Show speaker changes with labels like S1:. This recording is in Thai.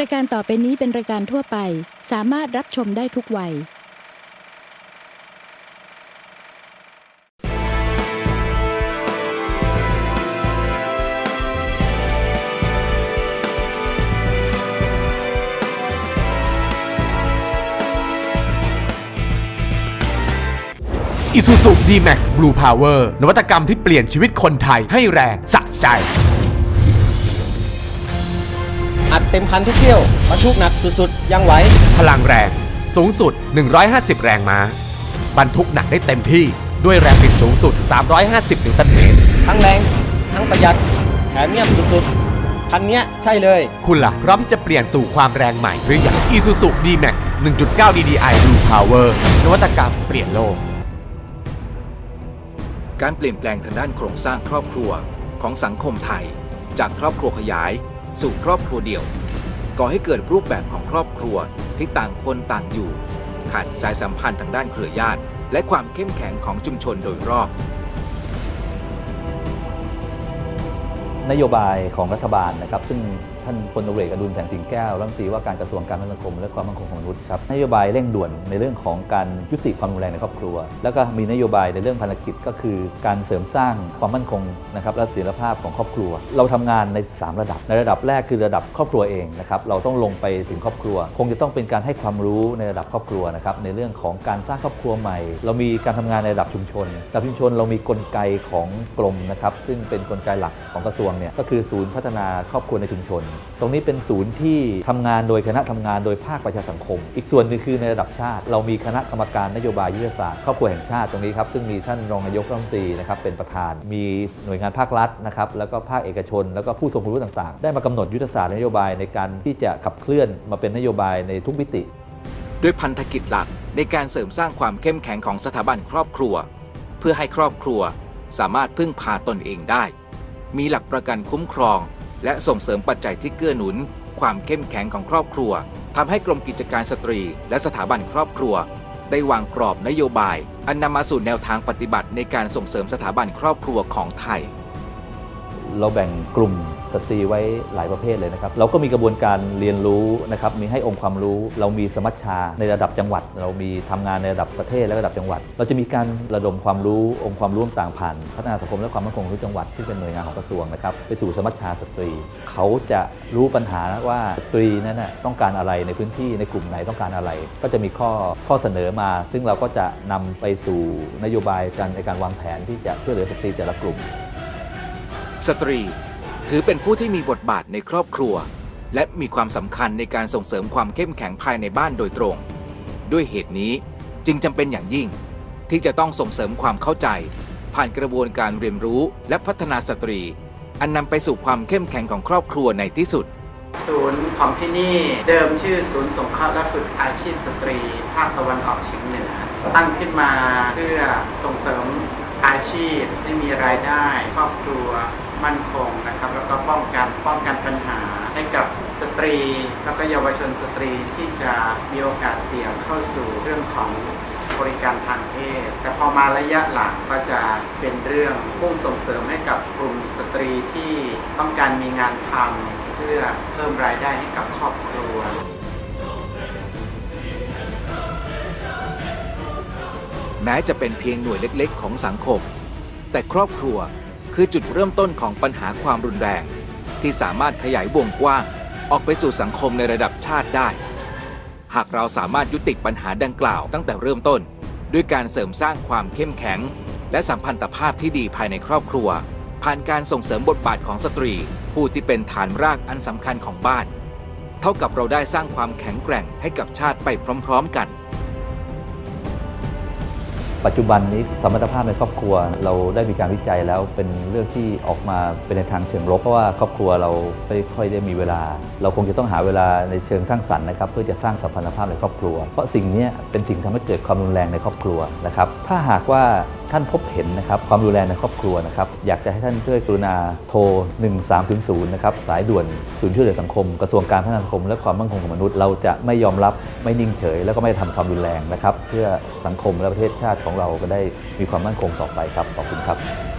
S1: รายการต่อไปนี้เป็นรายการทั่วไป สามารถรับชมได้ทุกวัย
S2: Isuzu D-Max Blue Power นวัตกรรมที่เปลี่ยนชีวิตคนไทยให้แรงสะใจ
S3: อัดเต็มคันทุกเที่ยวบรรทุกหนักสุดๆ ยังไหว
S2: พลังแรง สูงสุด 150 แรงม้า บรรทุกหนักได้เต็มที่ด้วยแรงบิดสูงสุด 350นิวตันเมตร
S3: ทั้งแรง ทั้งประหยัดแถมเงียบสุดๆ คันเนี้ยใช่เลย
S2: คุณล่ะ พร้อมที่จะเปลี่ยนสู่ความแรงใหม่หรือยัง Isuzu D-Max 1.9 DDI Blue Power นวัตกรรมเปลี่ยนโลก
S4: การเปลี่ยนแปลงทางด้านโครงสร้างครอบครัวของสังคมไทย จากครอบครัวขยาย สู่ครอบครัวเดี่ยว ก่อให้เกิดรูปแบบของครอบครัวที่ต่างคนต่างอยู่ ขาดสายสัมพันธ์ทางด้านเครือญาติ และความเข้มแข็งของชุมชนโดยรอบ
S5: นโยบายของรัฐบาลนะครับซึ่ง ท่านพลตำรวจอกอดุลแสงสิงแก้วรัฐมนตรีว่าการกระทรวงการพัฒนาคมและความมั่นคงของมนุษย์ครับนโยบายเร่งด่วนในเรื่องของการยุติความรุนแรงในครอบครัว แล้วก็มีนโยบายในเรื่องภารกิจก็คือการเสริมสร้างความมั่นคงนะครับและเสถียรภาพของครอบครัว เราทำงานใน 3 ระดับ ในระดับแรกคือระดับครอบครัวเองนะครับเราต้องลงไปถึงครอบครัว คงจะต้องเป็นการให้ความรู้ในระดับครอบครัวนะครับในเรื่องของการสร้างครอบครัวใหม่ เรามีการทำงานในระดับชุมชนระดับชุมชนเรามีกลไกของกรมนะครับซึ่งเป็นกลไกหลักของกระทรวงเนี่ยก็คือศูนย์พัฒนาครอบครัวในชุมชนตรงนี้เป็นศูนย์ที่ทำงานโดยคณะทำงานโดยภาคประชาสังคม อีกส่วนหนึ่งคือในระดับชาติ เรามีคณะกรรมการนโยบายยุทธศาสตร์ครอบครัวแห่งชาติตรงนี้ครับซึ่งมีท่านรองนายกรัฐมนตรีนะครับเป็นประธาน มีหน่วยงานภาครัฐนะครับแล้วก็ภาคเอกชน แล้วก็ผู้ทรงคุณวุฒิต่างๆ ได้มากำหนดยุทธศาสตร์นโยบายในการที่จะขับเคลื่อนมาเป็นนโยบายในทุกมิติ
S4: ด้วยพันธกิจหลักในการเสริมสร้างความเข้มแข็งของสถาบันครอบครัว เพื่อให้ครอบครัวสามารถพึ่งพาตนเองได้ มีหลักประกันคุ้มครอง และส่งเสริมปัจจัยที่เกื้อหนุน ความเข้มแข็งของครอบครัวทำให้กรมกิจการสตรี และสถาบันครอบครัว ได้วางกรอบนโยบาย อันนำมาสู่แนวทางปฏิบัติในการส่งเสริมสถาบันครอบครัวของไทย
S5: เราแบ่งกลุ่ม สตรีไว้หลายประเภทเลยนะครับ เราก็มีกระบวนการเรียนรู้นะครับ มีให้องค์ความรู้ เรามีสมัชชาในระดับจังหวัด เรามีทำงานในระดับประเทศและระดับจังหวัด เราจะมีการระดมความรู้องค์ความรู้ต่างผ่านพัฒนาสังคมและความมั่นคงของจังหวัดที่เป็นหน่วยงานของกระทรวงนะครับไปสู่สมัชชาสตรี เขาจะรู้ปัญหาว่าสตรีนั้นนะต้องการอะไรในพื้นที่ในกลุ่มไหนต้องการอะไร ก็จะมีข้อข้อเสนอมา ซึ่งเราก็จะนำไปสู่นโยบายการในการวางแผนที่จะช่วยเหลือสตรีแต่ละกลุ่ม
S4: สตรี ถือเป็นผู้ที่มีบทบาทในครอบครัว และมีความสำคัญในการส่งเสริมความเข้มแข็งภายในบ้านโดยตรง ด้วยเหตุนี้จึงจำเป็นอย่างยิ่ง ที่จะต้องส่งเสริมความเข้าใจ ผ่านกระบวนการเรียนรู้และพัฒนาสตรี อันนำไปสู่ความเข้มแข็งของครอบครัวในที่สุด
S6: ศูนย์ของที่นี่เดิมชื่อศูนย์สงเคราะห์และฝึกอาชีพสตรี ภาคตะวันออกเฉียงเหนือ ตั้งขึ้นมาเพื่อส่งเสริมอาชีพให้มีรายได้ ครอบครัว มั่นคงนะครับ แล้วก็ป้องกันป้องกันปัญหาให้กับสตรี แล้วก็เยาวชนสตรีที่จะมีโอกาสเสี่ยงเข้าสู่เรื่องของบริการทางเพศ แต่พอมาระยะหลังก็จะเป็นเรื่องมุ่งส่งเสริมให้กับกลุ่มสตรีที่ต้องการมีงานทำเพื่อเพิ่มรายได้ให้กับครอบครัว
S4: แม้จะเป็นเพียงหน่วยเล็ก ๆ ของสังคม แต่ครอบครัว คือจุดเริ่มต้นของปัญหาความรุนแรง ที่สามารถขยายวงกว้างออกไปสู่สังคมในระดับชาติได้ หากเราสามารถยุติปัญหาดังกล่าวตั้งแต่เริ่มต้น ด้วยการเสริมสร้างความเข้มแข็ง และสัมพันธภาพที่ดีภายในครอบครัว ผ่านการส่งเสริมบทบาทของสตรี ผู้ที่เป็นฐานรากอันสำคัญของบ้าน เท่ากับเราได้สร้างความแข็งแกร่งให้กับชาติไปพร้อม ๆ กัน
S5: ปัจจุบันนี้สมรรถภาพในครอบครัวเราได้มีการวิจัยแล้วเป็นเรื่องที่ออกมาเป็นในทางเชิงลบเพราะว่าครอบครัวเราไม่ค่อยได้มีเวลา เราคงจะต้องหาเวลาในเชิงสร้างสรรค์นะครับเพื่อจะสร้างสัมพันธภาพในครอบครัว เพราะสิ่งนี้เป็นสิ่งทำให้เกิดความรุนแรงในครอบครัวนะครับถ้าหากว่าท่านพบเห็นนะครับความรุนแรงในครอบครัวนะครับอยากจะให้ท่านช่วยกรุณาโทร 1300นะครับสายด่วนศูนย์ช่วยเหลือสังคม กระทรวงการพัฒนาสังคม และความมั่นคงของมนุษย์เราจะไม่ยอมรับไม่นิ่งเฉย แล้วก็ไม่ทำความรุนแรงนะครับ เพื่อสังคมและประเทศชาติของเราก็ได้มีความมั่นคงต่อไปครับขอบคุณครับ